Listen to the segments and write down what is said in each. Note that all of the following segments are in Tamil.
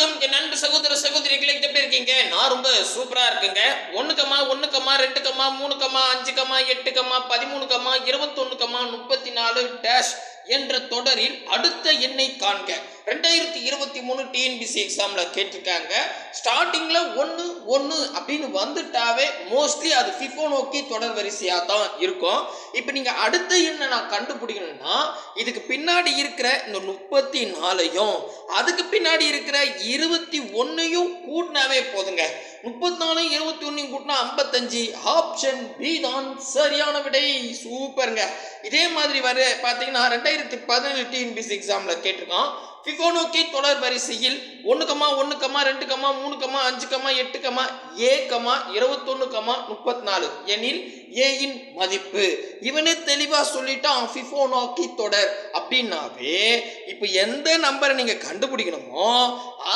வணக்கம். நண்பு சகோதர சகோதரிகளை எப்படி இருக்கீங்க? நான் ரொம்ப சூப்பரா இருக்குங்க. கம்மா ஒண்ணுக்கம்மா எட்டு மூணுக்கம்மா பதிமூணு எட்டுக்கம்மா பதிமூணுக்கம்மா இருபத்தொன்னுக்கம்மா முப்பத்தி நாலு டேஷ் என்ற தொடரில் அடுத்த எண்ணை காண்க. ரெண்டாயிரத்தி இருபத்தி மூணு டிஎன்பிசி எக்ஸாம்ல கேட்டிருக்காங்க. ஸ்டார்டிங்கில் ஒன்று ஒன்று அப்படின்னு வந்துட்டாவே மோஸ்ட்லி அது ஃபிஃபோ நோக்கி தொடர் வரிசையாக தான் இருக்கும். இப்போ நீங்கள் அடுத்து என்ன நான் கண்டுபிடிக்கணும்னா இதுக்கு பின்னாடி இருக்கிற இந்த முப்பத்தி நாலையும் அதுக்கு பின்னாடி இருக்கிற இருபத்தி ஒன்றையும் கூட்டினாவே போதுங்க. முப்பத்தி நாலு இருபத்தி ஒன்றையும் கூட்டினா ஐம்பத்தஞ்சு. ஆப்ஷன் பி தான் சரியான விடை. சூப்பருங்க இதே மாதிரி வர பார்த்தீங்கன்னா ரெண்டாயிரத்தி பதினேழு டிஎன்பிசி எக்ஸாமில் கேட்டிருக்கோம் ஃபிஃபோனோக்கி தொடர் வரிசையில் ஒன்றுக்கம்மா ஒன்றுக்கம்மா எட்டு கமா ஏ கமா இருபத்தொன்று கமா முப்பத்தி நாலு எனில் ஏயின் மதிப்பு. இவனே தெளிவாக சொல்லிட்டான் ஃபிஃபோனோக்கி தொடர் அப்படின்னாவே இப்போ எந்த நம்பரை நீங்கள் கண்டுபிடிக்கணுமோ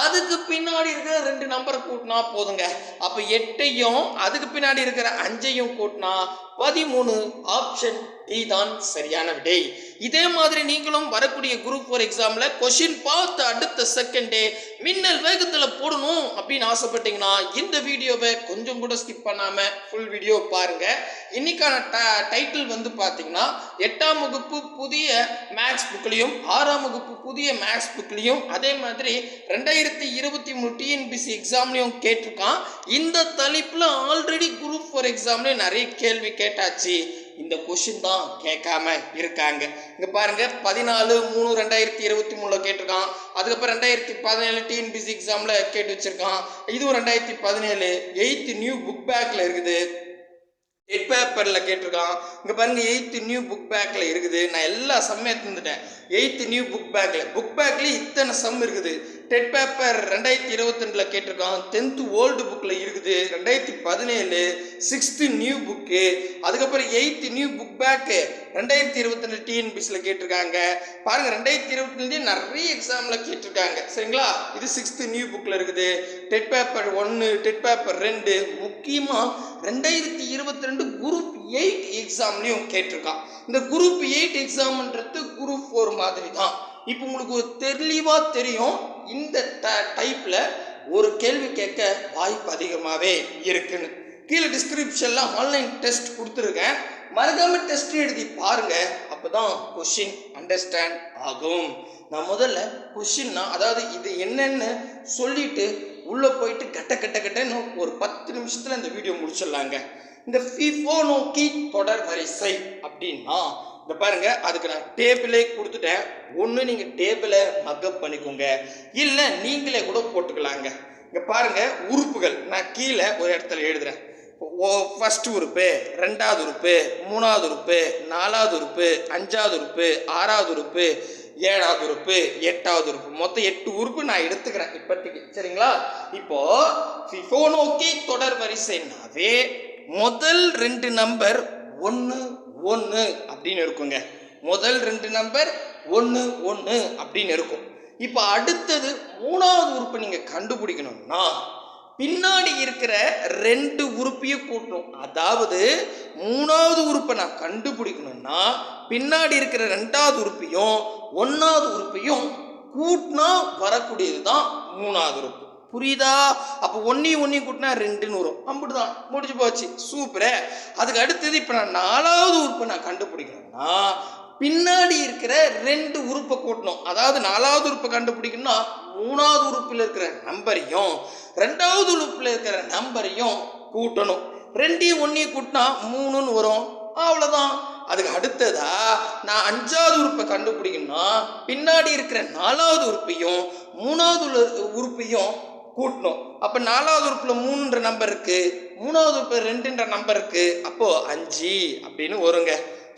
அதுக்கு பின்னாடி இருக்கிற ரெண்டு நம்பரை கூட்டினா போதுங்க. அப்போ எட்டையும் அதுக்கு பின்னாடி இருக்கிற அஞ்சையும் கூட்டினா பதிமூணு ஆப்ஷன் டி தான் சரியான விடை. இதே மாதிரி நீங்களும் வரக்கூடிய குரூப் ஃபோர் எக்ஸாமில் கொஷின் பார்த்து அடுத்த செகண்டே மின்னல் வேகத்தில் போடணும் அப்படின்னு ஆசைப்பட்டீங்கன்னா இந்த வீடியோவை கொஞ்சம் கூட ஸ்கிப் பண்ணாமல் ஃபுல் வீடியோ பாருங்க. இன்னைக்கான டைட்டில் வந்து பார்த்தீங்கன்னா எட்டாம் வகுப்பு புதிய மேக்ஸ் புக்லையும் ஆறாம் வகுப்பு புதிய மேக்ஸ் புக்லையும் அதே மாதிரி ரெண்டாயிரத்தி இருபத்தி மூணு டிஎன்பிசி எக்ஸாம்லையும் கேட்டிருக்கான். இந்த தலைப்பில் ஆல்ரெடி குரூப் ஃபோர் எக்ஸாம்லேயும் நிறைய கேள்வி கேட்டாச்சு. இந்த கொஷின் தான் கேட்காம இருக்காங்க. இங்கே பாருங்க பதினாலு மூணு ரெண்டாயிரத்தி இருபத்தி மூணில் கேட்டிருக்கான். அதுக்கப்புறம் ரெண்டாயிரத்தி பதினேழு டிஎன்பிசி எக்ஸாமில் கேட்டு வச்சுருக்கான். இதுவும் ரெண்டாயிரத்தி பதினேழு எயித்து நியூ புக் பேக்கில் இருக்குது. டெட் பேப்பரில் கேட்டிருக்கான். இங்கே பாருங்கள் எயித்து நியூ புக் பேக்கில் இருக்குது. நான் எல்லா சம்மையும் தந்துட்டேன் எயித்து நியூ புக் பேக்கில் புக் பேக்லேயே இத்தனை சம் இருக்குது. டெட் பேப்பர் ரெண்டாயிரத்தி இருபத்தெண்டில் கேட்டிருக்கான். டென்த்து ஓல்டு புக்கில் இருக்குது. ரெண்டாயிரத்தி பதினேழு சிக்ஸ்த்து நியூ புக்கு அதுக்கப்புறம் எயித்து நியூ புக் பேக்கு ரெண்டாயிரத்தி இருபத்தெண்டு டிஎன்பிஎஸ்சில் கேட்டிருக்காங்க. பாருங்க ரெண்டாயிரத்தி இருபத்தி ரெண்டு நிறைய எக்ஸாமில் கேட்டிருக்காங்க. சரிங்களா? இது சிக்ஸ்த்து நியூ புக்கில் இருக்குது. டெட் பேப்பர் ஒன்று டெட் பேப்பர் ரெண்டு. முக்கியமாக ரெண்டாயிரத்தி இருபத்தி ரெண்டு குரூப் எயிட் எக்ஸாம்லேயும் கேட்டிருக்கான். இந்த குரூப் எயிட் எக்ஸாம்ன்றது குரூப் ஃபோர் மாதிரி தான் இப்போ உங்களுக்கு ஒரு தெளிவாக தெரியும். இந்த ட டைப்பில் ஒரு கேள்வி கேட்க வாய்ப்பு அதிகமாகவே இருக்குன்னு. கீழே டிஸ்கிரிப்ஷனில் ஆன்லைன் டெஸ்ட் கொடுத்துருக்கேன். மறக்காமல் டெஸ்ட் எழுதி அப்போ தான் கொஷின் அண்டர்ஸ்டாண்ட் ஆகும். நான் முதல்ல கொஷின்னா அதாவது இது என்னென்னு சொல்லிட்டு உள்ளே போயிட்டு கட்ட கட்ட கட்டன்னு ஒரு பத்து நிமிஷத்தில் இந்த வீடியோ முடிச்சிடலாங்க. இந்த ஃபிஃபோ நோக்கி தொடர் வரிசை அப்படின்னா இந்த பாருங்க அதுக்கு நான் டேபிளே கொடுத்துட்டேன். ஒன்று நீங்கள் டேபிளை மக்கப் பண்ணிக்கோங்க. இல்லை நீங்களே கூட போட்டுக்கலாங்க. இங்கே பாருங்க உறுப்புகள். நான் கீழே ஒரு இடத்துல எழுதுறேன். ஓ ஃபஸ்ட் உறுப்பு ரெண்டாவது உறுப்பு மூணாவது உறுப்பு நாலாவது உறுப்பு அஞ்சாவது உறுப்பு ஆறாவது உறுப்பு ஏழாவது உறுப்பு எட்டாவது உறுப்பு. மொத்தம் எட்டு உறுப்பு நான் எடுத்துக்கிறேன் இப்போதைக்கு. சரிங்களா? இப்போ ஃபிஃபோனோக்கி தொடர் வரிசைனாவே முதல் ரெண்டு நம்பர் ஒன்று ஒன்று அப்படின்னு இருக்குங்க. முதல் ரெண்டு நம்பர் ஒன்று ஒன்று அப்படின்னு இருக்கும். இப்போ அடுத்தது மூணாவது உறுப்பு நீங்கள் கண்டுபிடிக்கணும்னா பின்னாடி இருக்கிற ரெண்டு உறுப்பையும் கூட்டணும். அதாவது மூணாவது உறுப்பை நான் கண்டுபிடிக்கணும்னா பின்னாடி இருக்கிற ரெண்டாவது உறுப்பையும் ஒன்றாவது உறுப்பையும் கூட்டினா வரக்கூடியது தான் மூணாவது உறுப்பு. புரியுதா? அப்போ ஒன்றையும் ஒன்றையும் கூட்டினா ரெண்டுன்னு வரும். அப்படி தான் முடிஞ்சு போச்சு. சூப்பரே. அதுக்கு அடுத்தது இப்போ நான் நாலாவது உறுப்பை நான் கண்டுபிடிக்கணும்னா பின்னாடி இருக்கிற ரெண்டு உறுப்பை கூட்டணும். அதாவது நாலாவது உறுப்பை கண்டுபிடிக்கணும்னா மூணாவது உறுப்பில் இருக்கிற நம்பரையும் ரெண்டாவது உறுப்பில் இருக்கிற நம்பரையும் கூட்டணும். ரெண்டையும் ஒன்றையும் கூட்டினா மூணுன்னு வரும். அவ்வளோதான் அதுக்கு அடுத்ததா நான் அஞ்சாவது உறுப்பை கண்டுபிடிக்கணும்னா பின்னாடி இருக்கிற நாலாவது உறுப்பையும் மூணாவது உள்ள- உறுப்பையும் கூட்டணும். அப்போ நாலாவது உறுப்பில் மூணுன்ற நம்பர் இருக்குது மூணாவது உறுப்பு ரெண்டுன்ற நம்பர் இருக்குது அப்போது அஞ்சு அப்படின்னு வருங்க.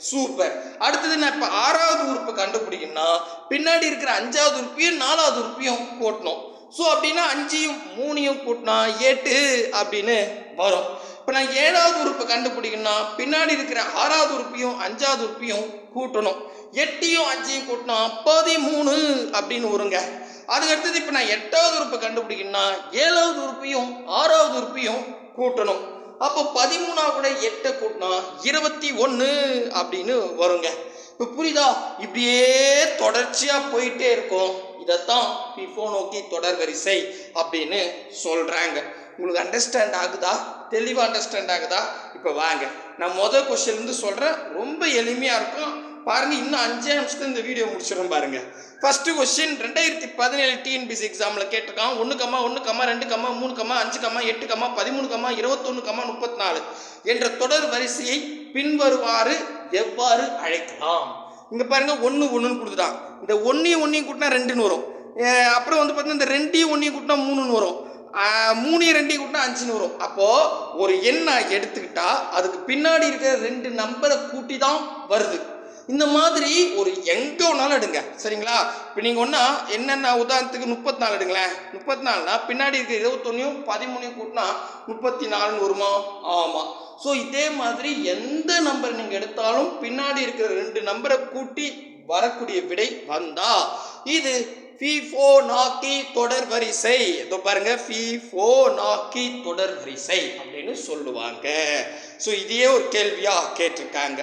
சூப்பர் அடுத்தது நான் இப்போ ஆறாவது உறுப்பை கண்டுபிடிக்கணும்னா பின்னாடி இருக்கிற அஞ்சாவது உறுப்பையும் நாலாவது உறுப்பையும் கூட்டணும். ஸோ அப்படின்னா அஞ்சையும் மூணையும் கூட்டினா எட்டு அப்படின்னு வரும். இப்போ நான் ஏழாவது உறுப்பை கண்டுபிடிக்கணும்னா பின்னாடி இருக்கிற ஆறாவது உறுப்பையும் அஞ்சாவது உறுப்பையும் கூட்டணும். எட்டையும் அஞ்சையும் கூட்டினா பதிமூணு அப்படின்னு வருங்க. அதுக்கு அடுத்தது இப்போ நான் எட்டாவது உறுப்பை கண்டுபிடிக்கணும்னா ஏழாவது உறுப்பையும் ஆறாவது உறுப்பையும் கூட்டணும். அப்போ பதிமூணாவோட எட்டை கூட்டினா இருபத்தி ஒன்று அப்படின்னு வருங்க. இப்போ புரியுதா? இப்படியே தொடர்ச்சியாக போயிட்டே இருக்கும். இதைத்தான் ஃபிஃபோ நோக்கி தொடர் வரிசை அப்படின்னு சொல்கிறாங்க உங்களுக்கு அண்டர்ஸ்டாண்ட் ஆகுதா? தெளிவாக அண்டர்ஸ்டாண்ட் ஆகுதா? இப்போ வாங்க. நான் மொதல் கொஸ்டின்லேருந்து சொல்கிறேன் ரொம்ப எளிமையாக இருக்கும். பாருங்க இன்னும் அஞ்சே நிமிஷத்துல இந்த வீடியோ முடிச்சிடும் பாருங்க. ஃபர்ஸ்ட் கொஸ்டின் ரெண்டாயிரத்தி பதினேழு டிஎன்பிசி எக்ஸாமில் கேட்டிருக்கான். ஒன்று கம்மா ஒன்று கம்மா ரெண்டு கம்மா மூணு கம்மா அஞ்சு கம்மா எட்டு கம்மா பதிமூணு கம்மா இருபத்தொன்று கம்மா முப்பத்தி நாலு என்ற தொடர் வரிசையை பின்வருவாறு எவ்வாறு அழைக்கலாம்? இங்கே பாருங்க ஒன்று ஒன்றுன்னு கொடுத்துட்டான். இந்த ஒன்றையும் ஒன்றையும் கூட்டினா ரெண்டுன்னு வரும். அப்புறம் வந்து பார்த்தீங்கன்னா இந்த ரெண்டையும் ஒன்றையும் கூட்டினா மூணுன்னு வரும். மூணையும் ரெண்டையும் கூட்டினா அஞ்சுன்னு வரும். அப்போது ஒரு எண்ணை எடுத்துக்கிட்டா அதுக்கு பின்னாடி இருக்கிற ரெண்டு நம்பரை கூட்டி தான் வருது. இந்த மாதிரி ஒரு எங்கே ஒன்றாலும் எடுங்க. சரிங்களா? இப்போ நீங்கள் ஒன்றா என்னென்ன உதாரணத்துக்கு முப்பத்தி நாலு எடுங்களேன். முப்பத்தி நாலுனா பின்னாடி இருக்க இருபத்தொன்னையும் பதிமூணையும் கூட்டினா முப்பத்தி நாலுன்னு வருமா? ஆமாம் ஸோ இதே மாதிரி எந்த நம்பர் நீங்கள் எடுத்தாலும் பின்னாடி இருக்கிற ரெண்டு நம்பரை கூட்டி வரக்கூடிய விடை வந்தா இது ஃபீஃபோ நாக்கி தொடர் வரிசை. இதோ பாருங்க ஃபி நாக்கி தொடர் வரிசை அப்படின்னு சொல்லுவாங்க. ஸோ இதையே ஒரு கேள்வியாக கேட்டிருக்காங்க.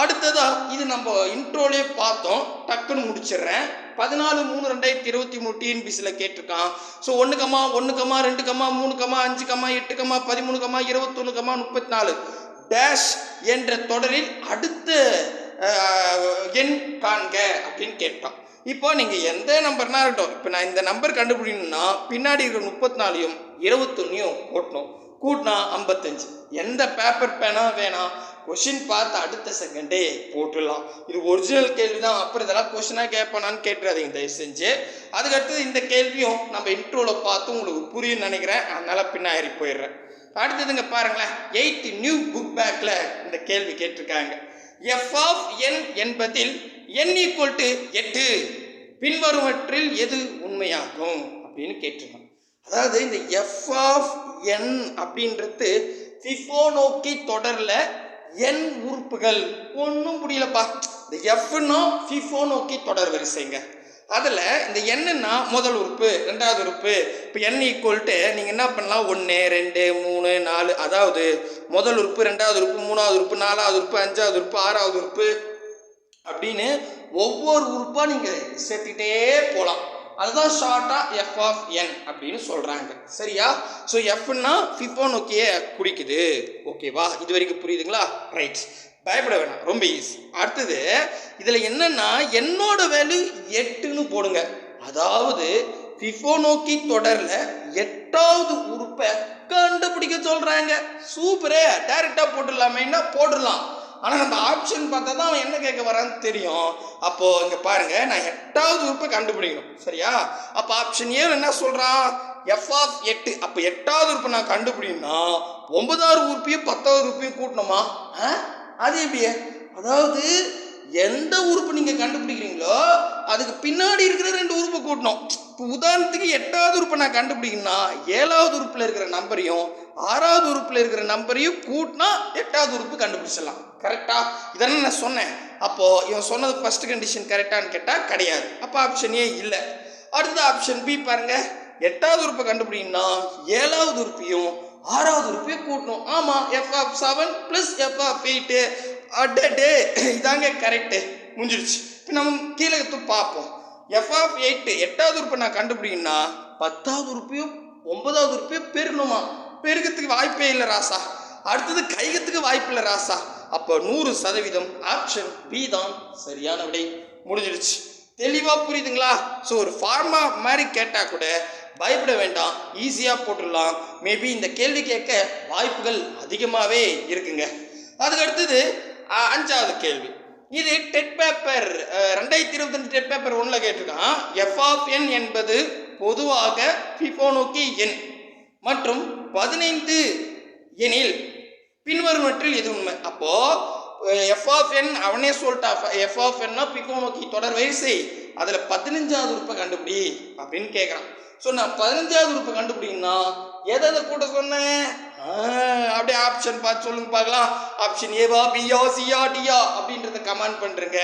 அடுத்ததாக இது நம்ம இன்ட்ரோலே பார்த்தோம். டக்குன்னு முடிச்சிடுறேன். பதினாலு மூணு ரெண்டாயிரத்தி இருபத்தி மூணு டிஎன்பிசியில் கேட்டிருக்கான். ஸோ ஒன்று கம்மா ஒன்று கம்மா ரெண்டு கம்மா மூணு கம்மா அஞ்சு கம்மா எட்டு கம்மா பதிமூணு கம்மா இருபத்தொன்று கம்மா முப்பத்தி நாலு டேஷ் என்ற தொடரில் அடுத்த எண் காண்க அப்படின்னு கேட்டான். இப்போ நீங்கள் எந்த நம்பர்னா இருக்கட்டும். இப்போ நான் இந்த நம்பர் கண்டுபிடிக்கணும்னா பின்னாடி இருக்கிற முப்பத்தி நாலையும் இருபத்தொன்னையும் கூட்டணும் கூட்டினா ஐம்பத்தஞ்சு. எந்த பேப்பர் பேனா வேணாம். கொஷின் பார்த்து அடுத்த செகண்டே போட்டுடலாம். இது ஒரிஜினல் கேள்வி தான் அப்புறம் இதெல்லாம் கொஷினாக கேட்பானான்னு கேட்டுறாதீங்க தயவு செஞ்சு அதுக்கடுத்தது இந்த கேள்வியும் நம்ம இன்ட்ரோவில் பார்த்து உங்களுக்கு புரியும்னு நினைக்கிறேன். அதனால் பின்னாயிரி போயிடுறேன். அடுத்ததுங்க பாருங்களேன். எயித்து நியூ புக் பேக்கில் இந்த கேள்வி கேட்டிருக்காங்க. எஃப் ஆஃப் என் என்பதில் என் ஈக்குவல் டு எட்டு. பின்வருவற்றில் எது உண்மையாகும் அப்படின்னு கேட்டிருக்காங்க அதாவது இந்த எஃப் ஆஃப் என் அப்படின்றது ஃபிஃபோனோக்கி தொடரில் என் உறுப்புகள். ஒன்றும் முடியலப்பா இந்த எஃப்னும் ஃபிஃபோ நோக்கி தொடர் வரிசைங்க. அதில் இந்த எண்ணுன்னா முதல் உறுப்பு ரெண்டாவது உறுப்பு. இப்போ என் ஈக்குவல்ட்டு நீங்கள் என்ன பண்ணலாம்? ஒன்று ரெண்டு மூணு நாலு. அதாவது முதல் உறுப்பு ரெண்டாவது உறுப்பு மூணாவது உறுப்பு நாலாவது உறுப்பு அஞ்சாவது உறுப்பு ஆறாவது உறுப்பு. அப்படின்னு ஒவ்வொரு உறுப்பாக நீங்கள் சேர்த்துக்கிட்டே போகலாம் அதுதான் ஷார்ட்டாக எஃப் ஆஃப் என் அப்படின்னு சொல்கிறாங்க சரியா? ஸோ எஃப்னா ஃபிஃபோ நோக்கிய குடிக்குது. ஓகேவா இது வரைக்கும் புரியுதுங்களா? ரைட் பயப்பட வேணாம். ரொம்ப ஈஸி அடுத்தது இதில் என்னன்னா என்னோட வேல்யூ எட்டுன்னு போடுங்க. அதாவது ஃபிஃபோ நோக்கி தொடரில் எட்டாவது உறுப்பை கண்டுபிடிக்க சொல்கிறாங்க சூப்பரே டைரெக்டாக போட்டுடலாமேன்னா போட்டுடலாம். ஆனால் அந்த ஆப்ஷன் பார்த்தா தான் அவன் என்ன கேட்க வரான்னு தெரியும். அப்போது இங்கே பாருங்க நான் எட்டாவது உறுப்பை கண்டுபிடிக்கணும். சரியா? அப்போ ஆப்ஷன் ஏ என்ன சொல்கிறான் எஃப் ஆஃப் எட்டு அப்போ எட்டாவது உறுப்பை நான் கண்டுபிடிக்கணும்னா ஒன்பதாவது உறுப்பையும் பத்தாவது உறுப்பையும் கூட்டணுமா? ஆ? அது எப்படியே அதாவது எந்த உறுப்பு நீங்கள் கண்டுபிடிக்கிறீங்களோ அதுக்கு பின்னாடி இருக்கிற ரெண்டு உறுப்பை கூட்டணும். இப்போ உதாரணத்துக்கு எட்டாவது உறுப்பை நான் கண்டுபிடிக்கணும்னா ஏழாவது உறுப்பில் இருக்கிற நம்பரையும் ஆறாவது உறுப்பில் இருக்கிற நம்பரையும் கூட்டினா எட்டாவது உறுப்பு கண்டுபிடிச்சிடலாம். கரெக்டாக இதெல்லாம் நான் சொன்னேன். அப்போது இவன் சொன்னது ஃபர்ஸ்ட் கண்டிஷன் கரெக்டான்னு கேட்டால் கிடையாது. அப்போ ஆப்ஷனே இல்லை. அடுத்த ஆப்ஷன் பி பாருங்க. எட்டாவது உறுப்பை கண்டுபிடிக்கணும்னா ஏழாவது உறுப்பையும் ஆறாவது உறுப்பையும் கூட்டணும். ஆமாம் F of seven plus F of eight அடே இதாங்க கரெக்டு முடிஞ்சிருச்சு. இப்போ நம்ம கீழே எடுத்து பார்ப்போம். எஃப் ஆஃப் எயிட்டு எட்டாவது உறுப்பை நான் கண்டுபிடிக்கணும்னா பத்தாவது உறுப்பையும் ஒன்பதாவது உறுப்பையும் பெருணுமா பெருகத்துக்கு வாய்ப்பே இல்லை ராசா. அடுத்தது கைகத்துக்கு வாய்ப்பு இல்லை ராசா. அப்போ நூறு சதவீதம் ஆப்ஷன் பி தான் சரியான விடை. முடிஞ்சிடுச்சு தெளிவாக புரியுதுங்களா? ஸோ ஒரு ஃபார்மா மாதிரி கேட்டால் கூட பயப்பட வேண்டாம். ஈஸியாக போட்டுடலாம். மேபி இந்த கேள்வி கேட்க வாய்ப்புகள் அதிகமாகவே இருக்குங்க. அதுக்கு அடுத்தது அஞ்சாவது கேள்வி. இது டெட் பேப்பர் ரெண்டாயிரத்தி இருபத்தஞ்சு டெட் பேப்பர் ஒன்றில் கேட்டிருக்கான். எஃப் ஆஃப் என் என்பது பொதுவாக பிபோனோக்கி எண் மற்றும் பதினைந்து எனில் பின்வருவற்றில் இது உண்மை. அப்போது எஃப் ஆஃப் என் அவனே சொல்லிட்டா. எஃப் ஆஃப் என்னா பிகோனோக்கி தொடர் வரிசை. அதில் பதினஞ்சாவது உறுப்பை கண்டுபிடி அப்படின்னு கேட்குறான் ஸோ நான் பதினஞ்சாவது உறுப்பை கண்டுபிடிங்கன்னா எதை கூட சொன்னேன் அப்படியே ஆப்ஷன் பார்த்து சொல்லுங்க பார்க்கலாம். ஆப்ஷன் ஏவா பியா சியா டியா அப்படின்றத கமெண்ட் பண்ணுறங்க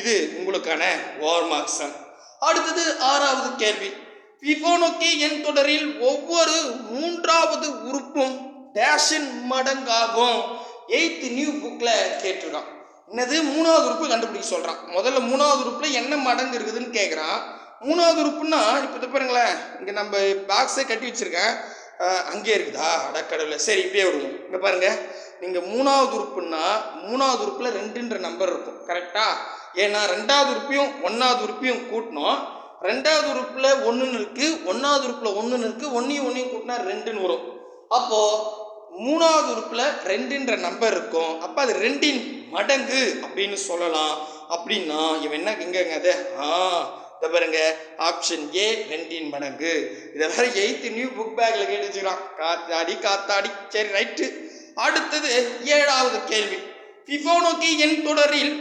இது உங்களுக்கான ஓர் மார்க்ஸன் அடுத்தது ஆறாவது கேள்வி. பிபோனோக்கி என் தொடரில் ஒவ்வொரு மூன்றாவது உறுப்பும் டேஷின் மடங்காகும். எயித் நியூ புக்கில் கேட்டிருக்கான். என்னது? மூணாவது உறுப்பு கண்டுபிடிக்க சொல்கிறான் முதல்ல மூணாவது உறுப்பில் என்ன மடங்கு இருக்குதுன்னு கேட்குறான் மூணாவது உறுப்புன்னா இப்போ பாருங்களேன். இங்கே நம்ம பாக்ஸே கட்டி வச்சுருக்கேன். அங்கே இருக்குதா? அடக்கடவுல சரி இப்படியே விடுவோம். இங்கே பாருங்கள் நீங்கள் மூணாவது உறுப்புன்னா மூணாவது உறுப்பில் ரெண்டுன்ற நம்பர் இருக்கும். கரெக்டாக ஏன்னா ரெண்டாவது உறுப்பையும் ஒன்றாவது உறுப்பையும் கூட்டினோம். ரெண்டாவது உறுப்பில் ஒன்றுன்னு இருக்குது ஒன்றாவது உறுப்பில் ஒன்றுன்னு இருக்குது ஒன்றையும் ஒன்றையும் கூட்டினா ரெண்டுன்னு வரும். அப்போது மூணாவது உறுப்பில் ரெண்டுன்ற நம்பர் இருக்கும். அப்போ அது ரெண்டின் மடங்கு அப்படின்னு சொல்லலாம். அப்படின்னா இவன் என்ன எங்கங்க அது ஆ இதை பாருங்க ஆப்ஷன் ஏ ரெண்டின் மடங்கு. இதை வேற எயித்து நியூ புக் பேக்கில் கேட்டு வச்சுக்கிறான். காத்தாடி காத்தாடி. சரி ரைட்டு அடுத்தது ஏழாவது கேள்வி. ஃபிஃபோனோக்கி எண் தொடரில்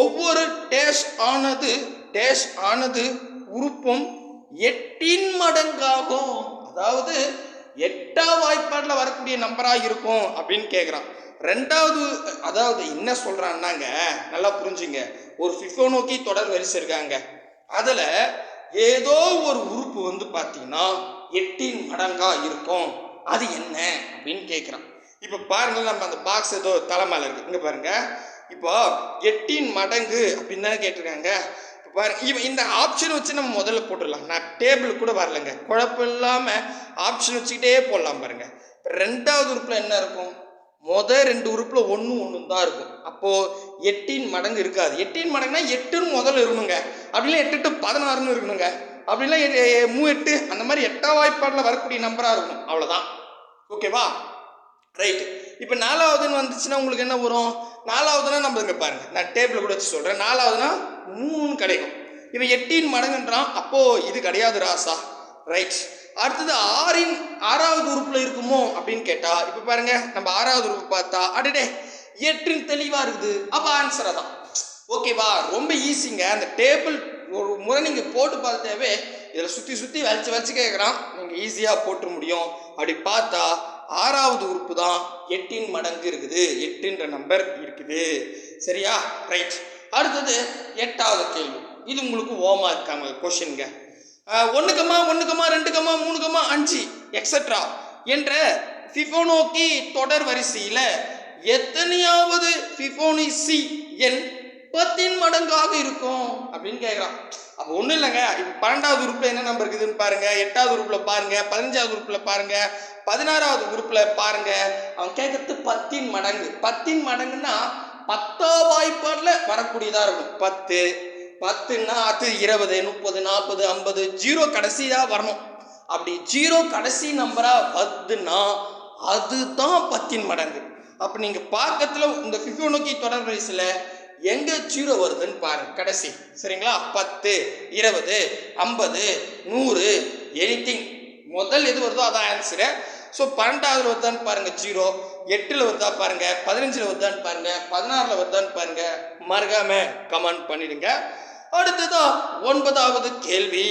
ஒவ்வொரு டேஷ் ஆனது டேஷ் ஆனது உறுப்பும் எட்டின் மடங்காகும். அதாவது எட்டாம் வாய்ப்பாட்டில் வரக்கூடிய நம்பராக இருக்கும் அப்படின்னு கேட்குறான் ரெண்டாவது அதாவது என்ன சொல்கிறான்னாங்க நல்லா புரிஞ்சுங்க. ஒரு ஃபிஃபோனோக்கி தொடர் வரிசை இருக்காங்க. அதில் ஏதோ ஒரு உறுப்பு வந்து பார்த்தீங்கன்னா எட்டின் மடங்காக இருக்கும். அது என்ன அப்படின்னு கேட்குறான் இப்போ பாருங்க நம்ம அந்த பாக்ஸ் ஏதோ தலைமையில் மேலே இருக்கு. இங்கே பாருங்க. இப்போ எட்டின் மடங்கு அப்படின்னு தானே கேட்டிருக்காங்க. இப்போ பாருங்க இவன் இந்த ஆப்ஷன் வச்சு நம்ம முதல்ல போட்டுடலாம். நான் டேபிள் கூட வரலங்க. குழப்பம் இல்லாமல் ஆப்ஷன் வச்சுக்கிட்டே போடலாம் பாருங்க. இப்போ ரெண்டாவது உறுப்பில் என்ன இருக்கும்? முத ரெண்டு உறுப்பில் ஒன்று ஒன்று தான் இருக்கும். அப்போது எட்டின் மடங்கு இருக்காது. எட்டின் மடங்குனா எட்டுன்னு முதல்ல இருக்கணுங்க. அப்படிலாம் எட்டு எட்டு பதினாறுன்னு இருக்கணுங்க. அப்படிலாம் மூ எட்டு அந்த மாதிரி எட்டாம் வாய்ப்பாடில் வரக்கூடிய நம்பராக இருக்கணும். அவ்வளோதான் ஓகேவா ரைட்டு இப்போ நாலாவதுன்னு வந்துச்சுன்னா உங்களுக்கு என்ன வரும்? நாலாவதுனா நம்ம இங்கே பாருங்கள் நான் டேபிள் கூட வச்சு சொல்கிறேன் நாலாவதுனா மூணு கிடைக்கும். இவன் எட்டின் மடங்குன்றான். அப்போது இது கிடையாது ராசா. ரைட் அடுத்தது ஆறின் ஆறாவது உறுப்பில் இருக்குமோ அப்படின்னு கேட்டா இப்போ பாருங்க நம்ம ஆறாவது உறுப்பு பார்த்தா அடடே எட்டின் தெளிவாக இருக்குது. அப்போ ஆன்சர் அதான். ஓகேவா? ரொம்ப ஈஸிங்க அந்த டேபிள் ஒரு முறை நீங்கள் போட்டு பார்த்தாவே இதில் சுற்றி சுற்றி வலிச்சு வலிச்சு கேட்குறான் நீங்கள் ஈஸியாக போட்டு முடியும். அப்படி பார்த்தா ஆறாவது உறுப்பு தான் எட்டின் மடங்கு இருக்குது. எட்டுன்ற நம்பர் இருக்குது. சரியா? ரைட் அடுத்தது எட்டாவது கேள்வி. இது உங்களுக்கு ஓமா இருக்காங்க கொஷின்ங்க ஒன்றுக்கம்மா ஒன்றுக்கம்மா ரெண்டுக்கம்மா மூணுக்கம்மா அஞ்சு எக்ஸட்ரா என்ற ஃபிஃபோனோக்கி தொடர் வரிசையில் எத்தனையாவது ஃபிஃபோனிசி எண் பத்தின் மடங்காக இருக்கும் அப்படின்னு கேட்குறான் அப்போ ஒன்றும் இல்லைங்க. இப்போ பன்னெண்டாவது உறுப்பில் என்ன நம்பர் இருக்குதுன்னு பாருங்கள் எட்டாவது உறுப்பில் பாருங்கள் பதினஞ்சாவது உறுப்பில் பாருங்கள் பதினாறாவது உறுப்பில் பாருங்கள் அவன் கேட்கறது பத்தின் மடங்கு. பத்தின் மடங்குன்னா பத்தா வாய்ப்பாடில் வரக்கூடியதாக இருக்கும். பத்து. பத்துன்னா அது இருபது முப்பது நாற்பது ஐம்பது ஜீரோ கடைசியாக வரணும். அப்படி ஜீரோ கடைசி நம்பராக வருதுன்னா அதுதான் பத்தின் மடங்கு. அப்போ நீங்கள் பார்க்கறதுல இந்த ஃபிஃபோனோக்கி தொடர் வரிசையில் எங்கே ஜீரோ வருதுன்னு பாருங்க கடைசி. சரிங்களா? பத்து இருபது ஐம்பது நூறு எனிதிங் முதல் எது வருதோ அதான் ஆன்சரு ஸோ பன்னெண்டாவது வருதான்னு பாருங்கள் ஜீரோ. எட்டில் வருதா பாருங்கள் பதினஞ்சில் வருதான்னு பாருங்கள் பதினாறில் வருதான்னு பாருங்கள் மறக்காமல் கமெண்ட் பண்ணிடுங்க. அடுத்ததா ஒன்பதாவது கேள்வி.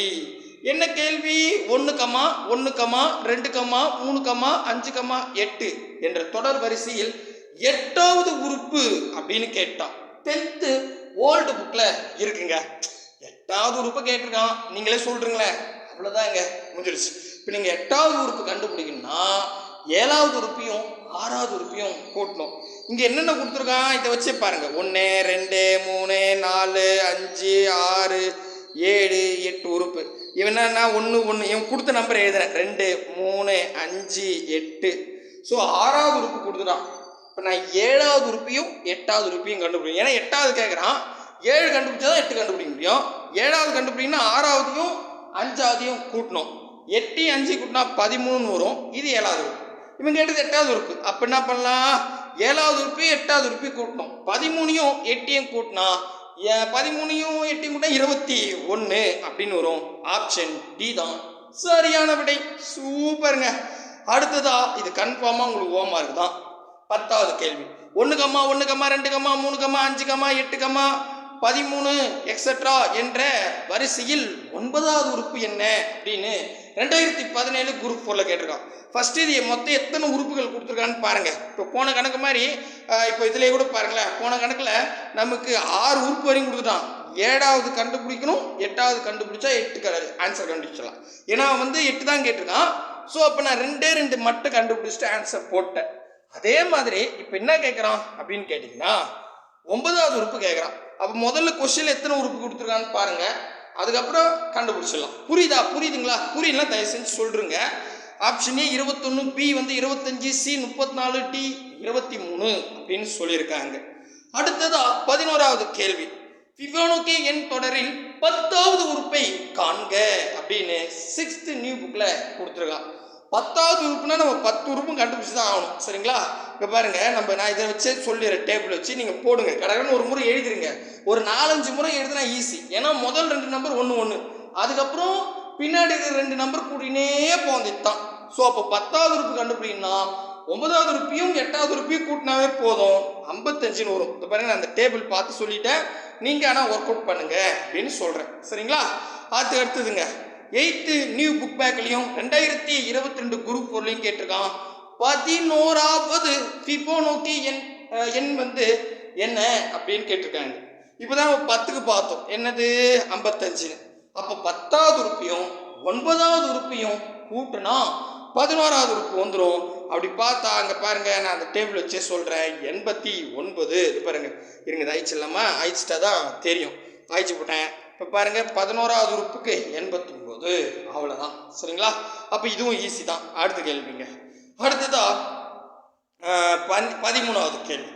என்ன கேள்வி? ஒன்று கமா ஒன்று கமா ரெண்டு கமா மூணு கமா அஞ்சு கமா எட்டு என்ற தொடர் வரிசையில் எட்டாவது உறுப்பு அப்படின்னு கேட்டான் டென்த்து ஓல்டு புக்கில் இருக்குங்க. எட்டாவது உறுப்பு கேட்டிருக்கான். நீங்களே சொல்கிறீங்களேன் அவ்வளோதாங்க முடிஞ்சிடுச்சு இப்போ நீங்கள் எட்டாவது உறுப்பு கண்டுபிடிக்கணும்னா ஏழாவது உறுப்பையும் ஆறாவது உறுப்பையும் கூட்டணும். இங்கே என்னென்ன கொடுத்துருக்கான்? இதை வச்சு பாருங்க. ஒன்று ரெண்டு மூணு நாலு அஞ்சு ஆறு ஏழு எட்டு உறுப்பு. இவன் என்னன்னா ஒன்று ஒன்று இவன் கொடுத்த நம்பர் எழுதுறேன். ரெண்டு மூணு அஞ்சு எட்டு. ஸோ ஆறாவது உறுப்பு கொடுத்துட்டான். இப்போ நான் ஏழாவது உறுப்பையும் எட்டாவது உறுப்பையும் கண்டுபிடிக்கும் ஏன்னா எட்டாவது கேட்குறான் ஏழு கண்டுபிடிச்சா தான் எட்டு கண்டுபிடிக்க முடியும். ஏழாவது கண்டுபிடிக்கணும்னா ஆறாவதையும் அஞ்சாவதையும் கூட்டணும். எட்டு அஞ்சு கூட்டினா பதிமூணுன்னு வரும். இது ஏழாவது உறுப்பு. இவன் கேட்டது எட்டாவது உறுப்பு. அப்போ என்ன பண்ணலாம்? ஏழாவது ருப்பி எட்டாவது உறுப்பு கூட்டணும். பதிமூணையும் எட்டையும் கூட்டினா பதிமூணையும் எட்டையும் கூட்டினா இருபத்தி ஒன்று அப்படின்னு வரும். ஆப்ஷன் டி தான். சரியான விடை. சூப்பருங்க. அடுத்ததா இது கன்ஃபார்மாக உங்களுக்கு ஓமா இருக்குதான் பத்தாவது கேள்வி. ஒன்று கம்மா ஒன்று கம்மா ரெண்டு கம்மா மூணு கம்மா அஞ்சு கம்மா எட்டு கம்மா பதிமூணு எக்ஸட்ரா என்ற வரிசையில் ஒன்பதாவது உறுப்பு என்ன அப்படின்னு ரெண்டாயிரத்தி பதினேழு குரூப் ஃபோரில் கேட்டிருக்கான். ஃபர்ஸ்ட் இது மொத்தம் எத்தனை உறுப்புகள் கொடுத்துருக்கான்னு பாருங்கள் இப்போ போன கணக்கு மாதிரி இப்போ இதுலேயே கூட பாருங்களேன். போன கணக்கில் நமக்கு ஆறு உறுப்பு வரையும் கொடுத்துட்டான். ஏழாவது கண்டுபிடிக்கணும் எட்டாவது கண்டுபிடிச்சா எட்டு ஆன்சர் கண்டுபிடிச்சலாம் ஏன்னா வந்து எட்டு தான் கேட்டிருக்கான். ஸோ அப்போ நான் ரெண்டே ரெண்டு மட்டும் கண்டுபிடிச்சிட்டு ஆன்சர் போட்டேன். அதே மாதிரி இப்போ என்ன கேட்குறான் அப்படின்னு கேட்டிங்கன்னா ஒன்பதாவது உறுப்பு கேட்குறான். அப்போ முதல்ல கொஸ்டின் எத்தனை உறுப்பு கொடுத்துருக்கான்னு பாருங்கள் அதுக்கப்புறம் கண்டுபிடிச்சிடலாம். புரியுதா? புரியுதுங்களா? புரியல தயவு செஞ்சு சொல்கிறேங்க ஆப்ஷன் ஏ இருபத்தொன்று பி வந்து இருபத்தஞ்சி சி முப்பத்தி நாலு டி இருபத்தி மூணு அப்படின்னு சொல்லியிருக்காங்க. அடுத்ததா பதினோராவது கேள்வி. ஃபிபோனோக்கி எண் தொடரில் பத்தாவது உறுப்பை காண்க அப்படின்னு சிக்ஸ்த் நியூ புக்கில் கொடுத்துருக்கான். பத்தாவது உறுப்புனா நம்ம பத்து உறுப்பும் கண்டுபிடிச்சி தான் ஆகணும். சரிங்களா? இப்போ பாருங்கள் நம்ம நான் இதை வச்சே சொல்லிடுறேன் டேபிள் வச்சு. நீங்கள் போடுங்க. கடகடன்னு ஒரு முறை எழுதிருங்க. ஒரு நாலஞ்சு முறை எழுதுனா ஈஸி ஏன்னா முதல் ரெண்டு நம்பர் ஒன்று ஒன்று அதுக்கப்புறம் பின்னாடி இருக்கிற ரெண்டு நம்பர் கூட்டினே போந்துட்டு தான் ஸோ அப்போ பத்தாவது உறுப்பு கண்டுபிடிக்கணும்னா ஒன்பதாவது உறுப்பையும் எட்டாவது உறுப்பையும் கூட்டினாவே போதும். ஐம்பத்தஞ்சுன்னு வரும். இப்போ பாருங்க நான் அந்த டேபிள் பார்த்து சொல்லிட்டேன். நீங்கள் ஆனால் ஒர்க் அவுட் பண்ணுங்க அப்படின்னு சொல்கிறேன் சரிங்களா? பார்த்து அடுத்ததுங்க. எயித்து நியூ புக் பேக்லையும் ரெண்டாயிரத்தி இருபத்தி ரெண்டு குரூப் பொருளையும் கேட்டிருக்கான். பதினோராவது ஃபிபோனோக்கி எண் எண் வந்து என்ன அப்படின்னு கேட்டிருக்காங்க. இப்போதான் தான் பத்துக்கு பார்த்தோம். என்னது? ஐம்பத்தஞ்சுன்னு அப்போ பத்தாவது உறுப்பையும் ஒன்பதாவது உறுப்பையும் கூட்டினா பதினோராவது உறுப்பு வந்துடும் அப்படி பார்த்தா அங்கே பாருங்க நான் அந்த டேபிள் வச்சே சொல்கிறேன் எண்பத்தி ஒன்பது. இது பாருங்க. இருங்க இது அழிச்சிடலாமா? ஆயிடுச்சிட்டா தான் தெரியும். அழிச்சு போட்டேன். இப்போ பாருங்க பதினோராவது உறுப்புக்கு எண்பத்தொம்போது அவ்வளோதான் சரிங்களா? அப்போ இதுவும் ஈஸி தான். அடுத்த கேள்விங்க. அடுத்ததா பன்- பதிமூணாவது கேள்வி.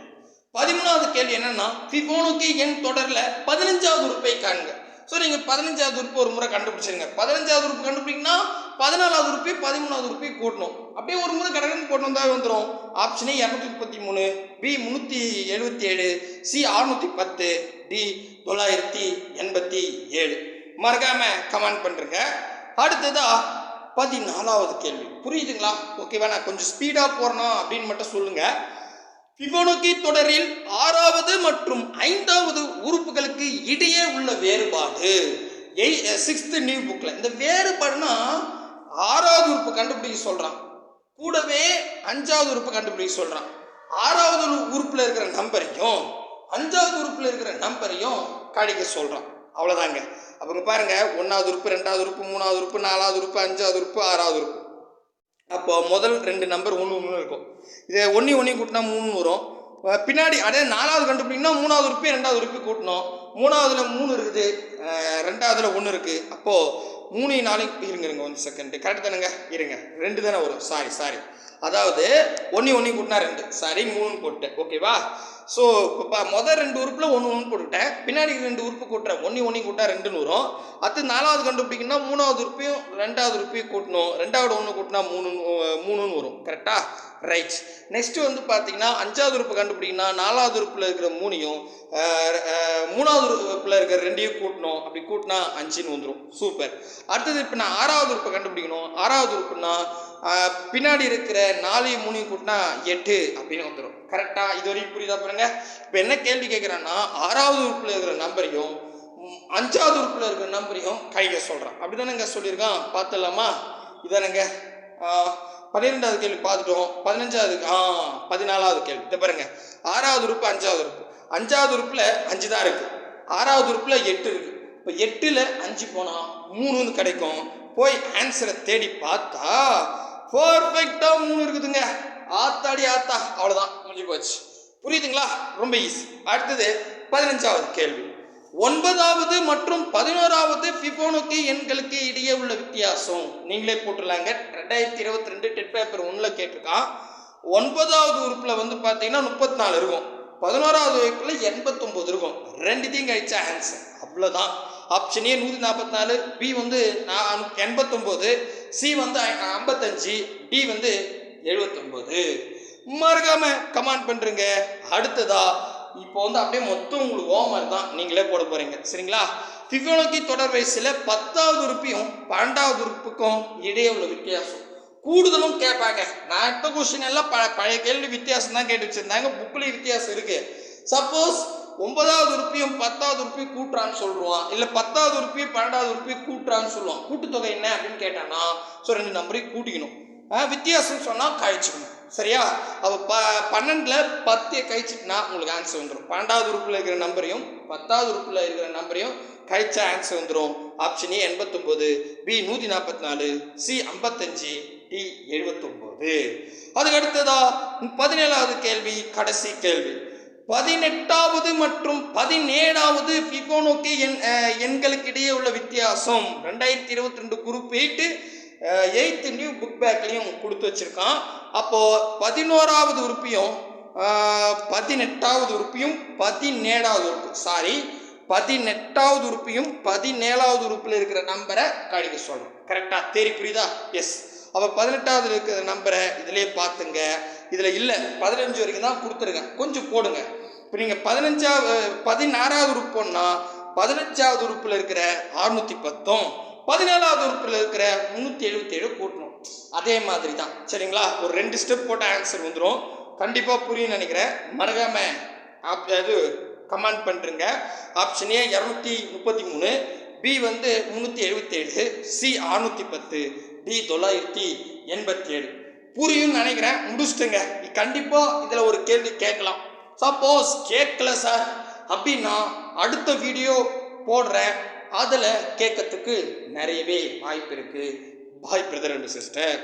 பதிமூணாவது கேள்வி என்னன்னா ஃபிபோனுக்கு எண் தொடரில் பதினஞ்சாவது உறுப்பை காண்க. ஸோ நீங்கள் பதினஞ்சாவது உறுப்பு ஒரு முறை கண்டுபிடிச்சிருங்க. பதினஞ்சாவது உறுப்பு கண்டுபிடிங்கன்னா பதினாலாவது உறுப்பை பதிமூணாவது உறுப்பை கூட்டணும். அப்படியே ஒரு முறை கடகடன் போட்டு வந்தால் வந்துடும் ஆப்ஷனே இரநூத்தி முப்பத்தி மூணு பி முந்நூற்றி எழுபத்தி ஏழு சி அறுநூற்றி பத்து டி தொள்ளாயிரத்தி எண்பத்தி ஏழு. மறக்காமல் கமெண்ட் பண்ணுறேங்க அடுத்ததாக பதினாலாவது கேள்வி. புரியுதுங்களா? ஓகேவா நான் கொஞ்சம் ஸ்பீடாக போகிறேன் அப்படின்னு மட்டும் சொல்லுங்கள் ஃபிபோனோக்கி தொடரில் ஆறாவது மற்றும் ஐந்தாவது உறுப்புகளுக்கு இடையே உள்ள வேறுபாடு. எய் சிக்ஸ்த்து நியூ புக்கில் இந்த வேறுபாடுனா ஆறாவது உறுப்பு கண்டுபிடிக்க சொல்கிறான் கூடவே அஞ்சாவது உறுப்பு கண்டுபிடிக்க சொல்கிறான் ஆறாவது உறுப்பில் இருக்கிற நம்பரையும் அஞ்சாவது உறுப்பில் இருக்கிற நம்பரையும் கடிக்க சொல்கிறான் அவ்வளோதாங்க அப்புறம் பாருங்க ஒன்றாவது உறுப்பு ரெண்டாவது உறுப்பு மூணாவது உறுப்பு நாலாவது உறுப்பு அஞ்சாவது உறுப்பு ஆறாவது உறுப்பு. அப்போ முதல் ரெண்டு நம்பர் ஒன்று ஒன்று இருக்கும். இதை ஒன்றி ஒன்றி கூட்டினா மூணு வரும். பின்னாடி அதே நாலாவது கண்டுபிடிங்கன்னா மூணாவது உறுப்பு ரெண்டாவது உறுப்பு கூட்டணும். மூணாவதுல மூணு இருக்குது. ரெண்டாவதுல ஒன்று இருக்குது அப்போது மூணு நாளைக்கு இருங்க இருங்க ஒன் செகண்டு கரெக்ட் தானேங்க? இருங்க. ரெண்டு தானே வரும். சாரி சாரி அதாவது ஒன்று ஒன்று கூட்டினா ரெண்டு. சாரி மூணுன்னு போட்டு ஓகேவா ஸோ இப்போ முதல் ரெண்டு உறுப்பில் ஒன்று ஒன்று போட்டுவிட்டேன் பின்னாடி ரெண்டு உறுப்பு கூட்டுறேன் ஒன்று ஒன்றையும் கூட்டா ரெண்டுன்னு வரும் அடுத்து நாலாவது கண்டுபிடிக்கணும்னா மூணாவது உறுப்பையும் ரெண்டாவது உறுப்பையும் கூட்டணும். ரெண்டாவது ஒன்று கூட்டினா மூணு மூணுன்னு வரும் கரெக்டாக ரைட் நெக்ஸ்ட் வந்து பார்த்தீங்கன்னா அஞ்சாவது உறுப்பு கண்டுபிடிங்கன்னா நாலாவது உறுப்பில் இருக்கிற மூணையும் மூணாவது உறுப்பில் இருக்கிற ரெண்டையும் கூட்டணும். அப்படி கூட்டினா அஞ்சுன்னு வந்துடும் சூப்பர் அடுத்தது இப்போ நான் ஆறாவது உறுப்பை கண்டுபிடிக்கணும். ஆறாவது உறுப்புனா பின்னாடி இருக்கிற நாலையும் மூணையும் கூட்டினா எட்டு அப்படின்னு வந்துடும் கரெக்டாக இது வரைக்கும் புரியுதா பாருங்க? இப்போ என்ன கேள்வி கேட்குறேன்னா ஆறாவது உறுப்பில் இருக்கிற நம்பரையும் அஞ்சாவது உறுப்பில் இருக்கிற நம்பரையும் கழிக்க சொல்கிறான் அப்படி தானேங்க சொல்லியிருக்கான்? பார்த்துடலாமா இதானேங்க. பன்னிரெண்டாவது கேள்வி பார்த்துட்டோம். பதினஞ்சாவது ஆ பதினாலாவது கேள்வி. இதை பாருங்க. ஆறாவது உறுப்பு அஞ்சாவது உறுப்பு. அஞ்சாவது உறுப்பில் அஞ்சு தான் இருக்குது ஆறாவது உறுப்பில் எட்டு இருக்குது இப்போ எட்டில் அஞ்சு போனால் மூணுன்னு கிடைக்கும். போய் ஆன்சரை தேடி பார்த்தா பர்ஃபெக்டாக மூணு இருக்குதுங்க. ஆத்தாடி ஆத்தா. அவ்வளோதான் முடிஞ்சு போச்சு. புரியுதுங்களா? ரொம்ப ஈஸி அடுத்தது பதினஞ்சாவது கேள்வி. ஒன்பதாவது மற்றும் பதினோராவது ஃபிஃபோனுக்கு எண்களுக்கு இடையே உள்ள வித்தியாசம். நீங்களே போட்டுலாங்க. ரெண்டாயிரத்தி இருபத்தி ரெண்டு டெட் பேப்பர் ஒன்றில் கேட்டிருக்கான். ஒன்பதாவது உறுப்பில் வந்து பார்த்தீங்கன்னா முப்பத்தி நாலு இருக்கும். பதினோராவது வகுப்பில் எண்பத்தொம்போது இருக்கும். ரெண்டுத்தையும் கழிச்சா ஆன்சர் அவ்வளோதான் ஆப்ஷன் ஏ நூற்றி நாற்பத்தி நாலு பி வந்து நான் எண்பத்தொம்போது சி வந்து ஐம்பத்தஞ்சு டி வந்து எழுபத்தொம்போது மறக்காம கமெண்ட் பண்ணுறங்க அடுத்ததா இப்போ வந்து அப்படியே மொத்தம் உங்களுக்கு ஹோம்ஒர்க் தான் நீங்களே போட போகிறீங்க சரிங்களா? ஃபிஃபோனோக்கி தொடர் வயசில் பத்தாவது உறுப்பியும் பன்னெண்டாவது உறுப்புக்கும் இடையே உள்ள வித்தியாசம். கூடுதலும் கேட்பாங்க. நான் எடுத்த கொஸ்டின் எல்லாம் ப பழைய கேள்வி வித்தியாசம் தான் கேட்டு வச்சுருந்தாங்க. புக்கில் வித்தியாசம் இருக்குது சப்போஸ் ஒன்பதாவது உறுப்பியும் பத்தாவது உறுப்பியும் கூட்டுறான்னு சொல்லுவான் இல்லை பத்தாவது உறுப்பியும் பன்னெண்டாவது உறுப்பியும் கூட்டுறான்னு சொல்லுவான் கூட்டுத்தொகை என்ன அப்படின்னு கேட்டானா ஸோ ரெண்டு நம்பரையும் கூட்டிக்கணும். வித்தியாசம் சொன்னால் கழிச்சுக்கணும். சரியா? அப்போ ப பன்னெண்டில் பத்து கழிச்சிட்டுனா உங்களுக்கு ஆன்சர் வந்துடும் பன்னெண்டாவது உறுப்பில் இருக்கிற நம்பரையும் பத்தாவது உறுப்பில் இருக்கிற நம்பரையும் கழிச்சா ஆன்சர் வந்துடும் ஆப்ஷன் ஏ எண்பத்தொம்போது பி நூற்றி நாற்பத்தி நாலு சி ஐம்பத்தஞ்சு டி எழுபத்தொம்போது அதுக்கு அடுத்ததா பதினேழாவது கேள்வி கடைசி கேள்வி. பதினெட்டாவது மற்றும் பதினேழாவது ஃபிபோனோக்கி எண் எண்களுக்கிடையே எண்களுக்கு இடையே உள்ள வித்தியாசம். ரெண்டாயிரத்தி இருபத்தி ரெண்டு குரூப் எயித்து நியூ புக் பேக்லேயும் கொடுத்து வச்சுருக்கான். அப்போது பதினோராவது உறுப்பியும் பதினெட்டாவது உறுப்பியும் பதினேழாவது உறுப்பு. சாரி பதினெட்டாவது உறுப்பியும் பதினேழாவது உறுப்பில் இருக்கிற நம்பரை கழிக்க சொல்கிறோம் கரெக்டாக தேரி புரியுதா? எஸ் அப்போ பதினெட்டாவது இருக்கிற நம்பரை இதிலே பார்த்துங்க. இதில் இல்லை பதினஞ்சு வரைக்கும் தான் கொடுத்துருக்கேன் கொஞ்சம் போடுங்க. இப்போ நீங்கள் பதினஞ்சாவது பதினாறாவது உறுப்புன்னா பதினஞ்சாவது உறுப்பில் இருக்கிற அறுநூற்றி பத்தும் பதினேழாவது உறுப்பில் இருக்கிற முந்நூற்றி எழுபத்தேழு கூட்டணும். அதே மாதிரி தான் சரிங்களா? ஒரு ரெண்டு ஸ்டெப் போட்ட ஆன்சர் வந்துடும் கண்டிப்பாக புரியும்னு நினைக்கிறேன். மறக்காம ஆப் கமெண்ட் பண்ணுறங்க ஆப்ஷன் ஏ இரநூத்தி முப்பத்தி மூணு பி வந்து முந்நூற்றி எழுபத்தேழு சி அறுநூற்றி பத்து டி தொள்ளாயிரத்தி எண்பத்தி ஏழு. புரியும்னு நினைக்கிறேன். முடிச்சுட்டுங்க. கண்டிப்பாக இதில் ஒரு கேள்வி கேட்கலாம். சப்போஸ் கேட்கல சார் அப்படின்னா அடுத்த வீடியோ போடுறேன். அதில் கேட்கறதுக்கு நிறையவே வாய்ப்பு இருக்குது பாய் பிரதர் அண்ட் சிஸ்டர்